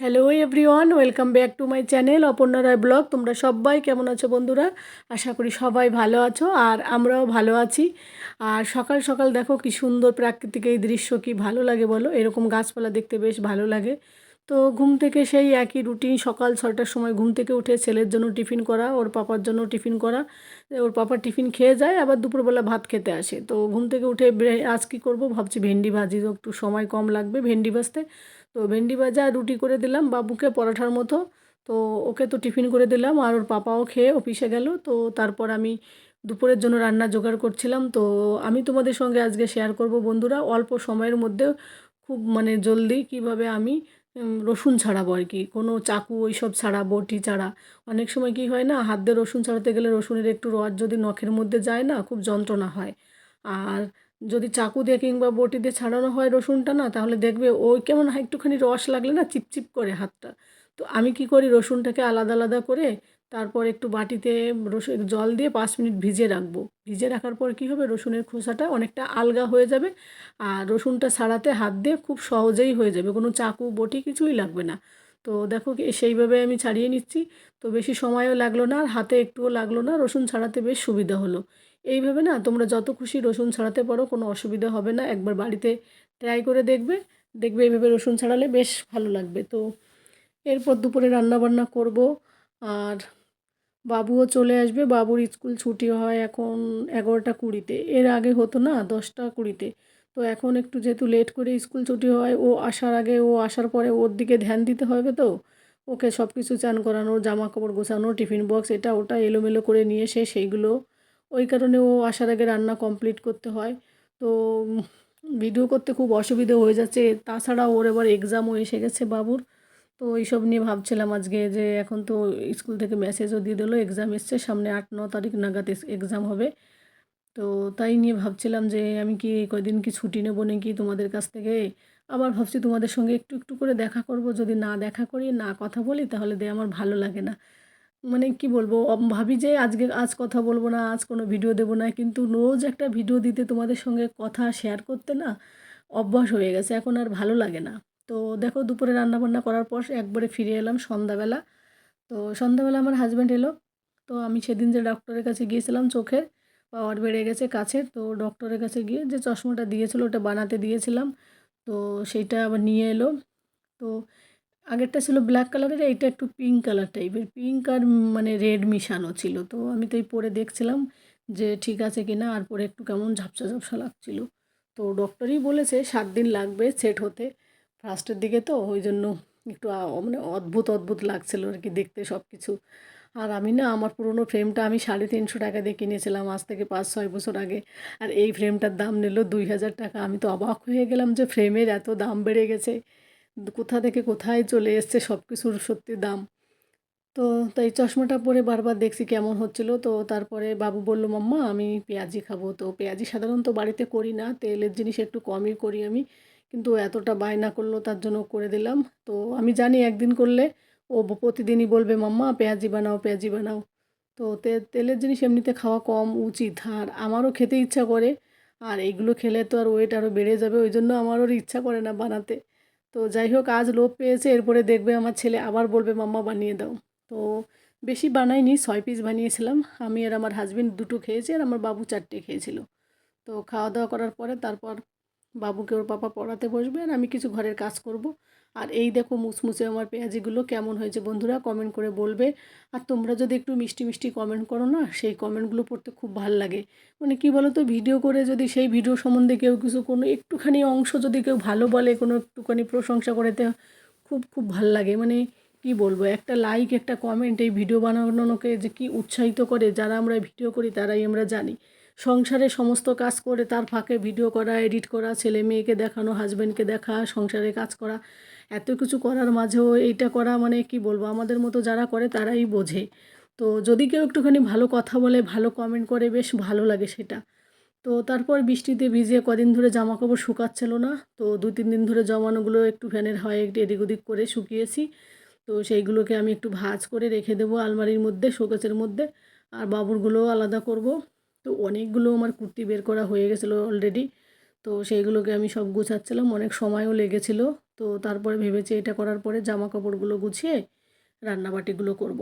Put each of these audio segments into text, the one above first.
Hello everyone welcome back to my channel Aparna Roy blog তোমরা সবাই কেমন আছো বন্ধুরা? আশা করি সবাই ভালো আছো আর আমরাও ভালো আছি। আর সকাল সকাল দেখো কি সুন্দর প্রাকৃতিক এই দৃশ্য কি ভালো লাগে বলো? এরকম গাছপালা দেখতে বেশ ভালো লাগে। তো ঘুম থেকে সেই একই রুটিন সকাল ছটার সময় ঘুম থেকে উঠে ছেলের জন্য টিফিন করা, ওর পাপার জন্য টিফিন করা। ওর পাপার টিফিন খেয়ে যায়, আবার দুপুরবেলা ভাত খেতে আসে। তো ঘুম থেকে উঠে আজ কী করব? ভাবছি ভেন্ডি ভাজি, তো একটু সময় কম লাগবে ভেন্ডি ভাজতে। তো ভেন্ডি ভাজা রুটি করে দিলাম বাবুকে পরোঠার মতো। তো ওকে তো টিফিন করে দিলাম আর ওর পাপাও খেয়ে অফিসে গেল। তো তারপর আমি দুপুরের জন্য রান্না জোগাড় করছিলাম। তো আমি তোমাদের সঙ্গে আজকে শেয়ার করব বন্ধুরা। অল্প সময়ের মধ্যে খুব মানে জলদি কীভাবে আমি রসুন ছাড়াবো আর কি। কোনো চাকু ওইসব ছাড়া বটি ছাড়া। অনেক সময় কি হয় না, হাত দিয়ে রসুন ছাড়াতে গেলে রসুনের একটু রস যদি নখের মধ্যে যায় না, খুব যন্ত্রণা হয়। আর যদি চাকু দিয়ে কিংবা বটি দিয়ে ছাড়ানো হয় রসুনটা না, তাহলে দেখবে ওই কেমন একটুখানি রস লাগলে না, চিপচিপ করে হাতটা। তো আমি কি করি, রসুনটাকে আলাদা আলাদা করে তারপর একটু বাটিতে রসুন, জল দিয়ে পাঁচ মিনিট ভিজিয়ে রাখব। ভিজিয়ে রাখার পর কী হবে? রসুনের খোসাটা অনেকটা আলগা হয়ে যাবে আর রসুনটা ছাড়াতে হাত দিয়ে খুব সহজেই হয়ে যাবে। কোনো চাকু, বটি কিছুই লাগবে না। তো দেখো সেইভাবে আমি ছাড়িয়ে নিচ্ছি। তো বেশি সময়ও লাগল না আর হাতে একটুও লাগল না। রসুন ছাড়াতে বেশ সুবিধা হলো। এইভাবে না তোমরা যত খুশি রসুন ছাড়াতে পারো, কোনো অসুবিধা হবে না। একবার বাড়িতে ট্রাই করে দেখবে। দেখবে এইভাবে রসুন ছাড়ালে বেশ ভালো লাগবে। তো এরপর দুপুরে রান্না বান্না করব। আর বাবুও চলে আসবে, বাবুর স্কুল ছুটি হয় এখন এগারোটা কুড়িতে। এর আগে হতো না, দশটা কুড়িতে। তো এখন একটু যেহেতু লেট করে স্কুল ছুটি হয়, ও আসার আগে, ও আসার পরে ওর দিকে ধ্যান দিতে হবে তো। ওকে সব কিছু চান করানো জামা কাপড় গোছানো, টিফিন বক্স, এটা ওটা এলোমেলো করে নিয়ে এসে সেইগুলো ওই কারণে ও আসার আগে রান্না কমপ্লিট করতে হয়। তো ভিডিও করতে খুব অসুবিধে হয়ে যাচ্ছে। তাছাড়া ওর এবার এক্সামও এসে গেছে বাবুর। তো এইসব নিয়ে ভাবছিলাম আজকে যে এখন তো স্কুল থেকে মেসেজও দিয়ে দিলো এক্সাম এসছে, সামনে আট, ন তারিখ নাগাদ এক্সাম হবে। তো তাই নিয়ে ভাবছিলাম যে আমি কি কয়দিন কি ছুটি নেব নাকি তোমাদের কাছ থেকে? আবার ভাবছি তোমাদের সঙ্গে একটু একটু করে দেখা করব। যদি না দেখা করি, না কথা বলি, তাহলে দিয়ে আমার ভালো লাগে না। মানে কি বলব ভাবি যে আজকে আজ কথা বলব না, আজ কোনো ভিডিও দেবো না, কিন্তু রোজ একটা ভিডিও দিতে তোমাদের সঙ্গে কথা শেয়ার করতে না অভ্যাস হয়ে গেছে, এখন আর ভালো লাগে না। তো দেখো দুপুরে রান্না বান্না করার পর একবারে ফিরে এলাম সন্ধ্যাবেলা। তো সন্ধ্যাবেলা আমার হাজব্যান্ড এলো। তো আমি সেদিন যে ডক্টরের কাছে গিয়েছিলাম চোখের পাওয়ার বেড়ে গেছে কাছের তো ডক্টরের কাছে গিয়ে যে চশমাটা দিয়েছিল ওটা বানাতে দিয়েছিলাম। তো সেইটা আবার নিয়ে এলো। তো আগেরটা ছিল ব্ল্যাক কালারের এইটা একটু পিঙ্ক কালার টাইপের পিঙ্ক আর মানে রেড মিশানো ছিল। তো আমি তো এই পরে দেখছিলাম যে ঠিক আছে কি না আর পরে একটু কেমন ঝাপসা ঝাপসা লাগছিল। তো ডক্টরই বলেছে সাত দিন লাগবে সেট হতে। ফার্স্টের দিকে তো ওই জন্য একটু মানে অদ্ভুত অদ্ভুত লাগছিল আর কি দেখতে সব কিছু আর আমি না, আমার পুরনো ফ্রেমটা আমি সাড়ে তিনশো টাকা দিয়ে কিনেছিলাম আজ থেকে পাঁচ, ছয় বছর আগে। আর এই ফ্রেমটার দাম নিল দুই হাজার টাকা। আমি তো অবাক হয়ে গেলাম যে ফ্রেমের এত দাম বেড়ে গেছে। কোথা থেকে কোথায় চলে এসছে সব কিছুর সত্যি দাম। তো তাই চশমাটা পরে বারবার দেখছি কেমন হচ্ছিল। তো তারপরে বাবু বলল, মাম্মা, আমি পেঁয়াজি খাব। তো পেঁয়াজি সাধারণত বাড়িতে করি না, তেলের জিনিস একটু কমই করি আমি। কিন্তু এতটা বায়না করল তার জন্য করে দিলাম। তো আমি জানি একদিন করলে ও প্রতিদিনই বলবে, মাম্মা, পেঁয়াজি বানাও পেঁয়াজি বানাও। তো তেলের জিনিস এমনিতে খাওয়া কম উচিত। আর আমারও খেতে ইচ্ছা করে, আর এইগুলো খেলে তো আর ওয়েট আরও বেড়ে যাবে, ওই জন্য আমারও ইচ্ছা করে না বানাতে। তো যাই হোক, আজ লোভ পেয়েছে, এরপরে দেখবে আমার ছেলে আবার বলবে, মাম্মা, বানিয়ে দাও। তো বেশি বানাইনি, ছয় পিস বানিয়েছিলাম। আমি আর আমার হাজবেন্ড দুটো খেয়েছি, আর আমার বাবু চারটে খেয়েছিল। তো খাওয়া দাওয়া করার পরে তারপর বাবুকে ওর পাপা পড়াতে বসবে আর আমি কিছু ঘরের কাজ করব। আর এই দেখো মুচমুচে আমার পেঁয়াজিগুলো কেমন হয়েছে বন্ধুরা কমেন্ট করে বলবে। আর তোমরা যদি একটু মিষ্টি মিষ্টি কমেন্ট করো না, সেই কমেন্টগুলো পড়তে খুব ভালো লাগে। মানে কি বলো তো ভিডিও করে যদি সেই ভিডিও সম্বন্ধে কেউ কিছু কোনো একটুখানি অংশ যদি কেউ ভালো বলে, কোনো একটুখানি প্রশংসা করে, তে খুব খুব ভালো লাগে। মানে কি বলব, একটা লাইক একটা কমেন্ট এই ভিডিও বানানোকে যে কি উৎসাহিত করে, যারা আমরা ভিডিও করি তারাই আমরা জানি। সংসারে সমস্ত কাজ করে, তার ফাঁকে ভিডিও করা এডিট করা, ছেলে মেয়েকে দেখানো হাজব্যান্ডকে দেখা, সংসারে কাজ করা, এত কিছু করার মাঝেও এইটা করা মানে কি বলব? আমাদের মতো যারা করে তারাই বোঝে। তো যদি কেউ একটুখানি ভালো কথা বলে, ভালো কমেন্ট করে, বেশ ভালো লাগে সেটা। তো তারপর বৃষ্টিতে ভিজে কদিন ধরে জামা কাপড় শুকাচ্ছিল না, তো দু তিন দিন ধরে জমানোগুলো একটু ফ্যানের হয়, একটু এদিক ওদিক করে শুকিয়েছি। তো সেইগুলোকে আমি একটু ভাজ করে রেখে দেবো আলমারির মধ্যে, শোকেসের মধ্যে, আর বাবুরগুলোও আলাদা করব। তো অনেকগুলো আমার কুর্তি বের করা হয়ে গেছিল অলরেডি তো সেইগুলোকে আমি সব গুছাচ্ছিলাম, অনেক সময়ও লেগেছিলো। তো তারপরে ভেবেছি এটা করার পরে জামা কাপড়গুলো গুছিয়ে রান্নাবাটিগুলো করব।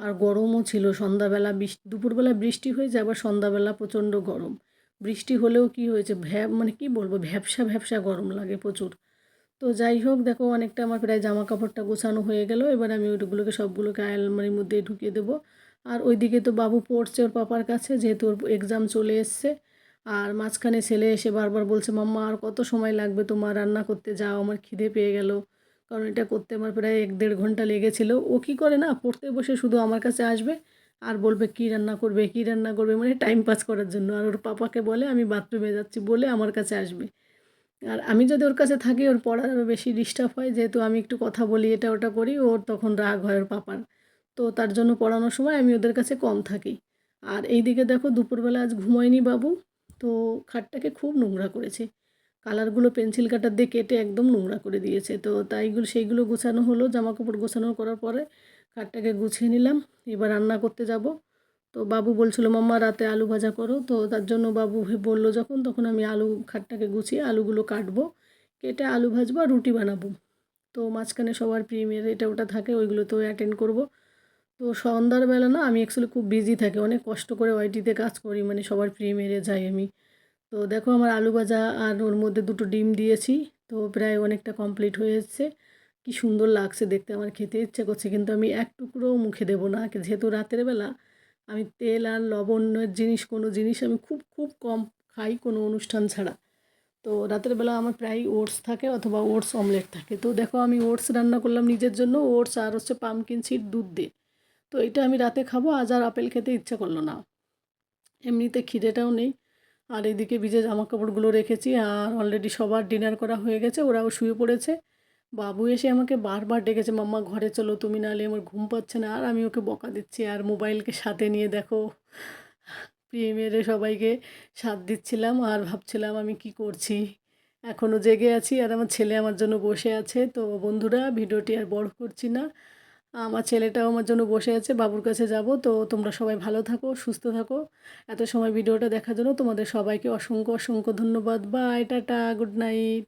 আর গরমও ছিল, সন্ধ্যাবেলা বৃষ্টি, দুপুরবেলা বৃষ্টি হয়েছে, আবার সন্ধ্যাবেলা প্রচণ্ড গরম। বৃষ্টি হলেও কি হয়েছে, ভ্যাব মানে কি বলব, ভ্যাবসা ভ্যাবসা গরম লাগে প্রচুর। তো যাই হোক, দেখো অনেকটা আমার প্রায় জামা কাপড়টা গোছানো হয়ে গেল, এবার আমি ওইগুলোকে সবগুলোকে আলমারির মধ্যে ঢুকিয়ে দেবো। আর ওইদিকে তো বাবু পড়ছে ওর পাপার কাছে, যেহেতু ওর এক্সাম চলে এসছে। আর মাঝখানে ছেলে এসে বারবার বলছে, মাম্মা, আর কত সময় লাগবে তোমার রান্না করতে? যাও, আমার খিদে পেয়ে গেল। কারণ এটা করতে আমার প্রায় এক দেড় ঘণ্টা লেগেছিল। ও কী করে না, পড়তে বসে শুধু আমার কাছে আসবে আর বলবে, কী রান্না করবে, কী রান্না করবে? মানে টাইম পাস করার জন্য। আর ওর পাপাকে বলে, আমি বাথরুমে যাচ্ছি, বলে আমার কাছে আসবে। আর আমি যদি ওর কাছে থাকি, ওর পড়ার বেশি ডিস্টার্ব হয়, যেহেতু আমি একটু কথা বলি, এটা ওটা করি, ওর তখন রাগ হয় ওর পাপার। তো তার জন্য পড়ানোর সময় আমি ওদের কাছে কম থাকি। আর এই দিকে দেখো দুপুরবেলা আজ ঘুমোয়নি বাবু, তো খাটটাকে খুব নোংরা করেছে। কালারগুলো পেন্সিল কাটার দিয়ে কেটে একদম নোংরা করে দিয়েছে। তো তাইগুলো, সেইগুলো গোছানো হলো জামা কাপড় গোছানো করার পরে খাটটাকে গুছিয়ে নিলাম। এবার রান্না করতে যাব। তো বাবু বলছিল, মাম্মা, রাতে আলু ভাজা করো। তো তার জন্য বাবু বলল, যখন, তখন আমি আলু খাটটাকে গুছিয়ে আলুগুলো কাটবো, কেটে আলু ভাজবো আর রুটি বানাবো। তো মাঝখানে সবার প্রিমিয়ার এটা ওটা থাকে, ওইগুলোতেও অ্যাটেন্ড করব। তো সন্ধ্যারবেলা না আমি অ্যাকচুয়ালি খুব বিজি থাকি, অনেক কষ্ট করে ওয়াইটিতে কাজ করি মানে সবার ফ্রি মেরে যাই আমি। তো দেখো আমার আলু ভাজা আর ওর মধ্যে দুটো ডিম দিয়েছি, তো প্রায় অনেকটা কমপ্লিট হয়ে এসছে কি সুন্দর লাগছে দেখতে, আমার খেতে ইচ্ছে করছে, কিন্তু আমি এক টুকরোও মুখে দেবো না। যেহেতু রাতের বেলা, আমি তেল আর লবণের জিনিস, কোনো জিনিস আমি খুব খুব কম খাই কোনো অনুষ্ঠান ছাড়া। তো রাতের বেলা আমার প্রায় ওটস থাকে অথবা ওটস অমলেট থাকে। তো দেখো আমি ওটস রান্না করলাম নিজের জন্য, ওটস আর হচ্ছে পামকিন সিড দুধ দিয়ে। তো এটা আমি রাতে খাব, আজ আর আপেল খেতে ইচ্ছা করল না। এমনিতে খিদেটাও নেই। আর এদিকে ভিজে জামা কাপড়গুলো রেখেছি, আর অলরেডি সবার ডিনার করা হয়ে গেছে, ওরাও শুয়ে পড়েছে। বাবু এসে আমাকে বারবার ডেকেছে, মাম্মা, ঘরে চলো, তুমি নাহলে আমার ঘুম পাচ্ছে না। আর আমি ওকে বকা দিচ্ছি, আর মোবাইলকে সাথে নিয়ে দেখো। প্রিমিয়ারে সবাইকে সাথ দিচ্ছিলাম, আর ভাবছিলাম আমি কি করছি। এখনও জেগে আছি, আর আমার ছেলে আমার জন্য বসে আছে। তো বন্ধুরা, ভিডিওটি আর বড় করছি না। আমার ছেলেটাও আমার জন্য বসে আছে, বাবুর কাছে যাব। তো তোমরা সবাই ভালো থাকো, সুস্থ থাকো। এত সময় ভিডিওটা দেখার জন্য তোমাদের সবাইকে অসংখ্য অসংখ্য ধন্যবাদ। বাই, টাটা, গুড নাইট।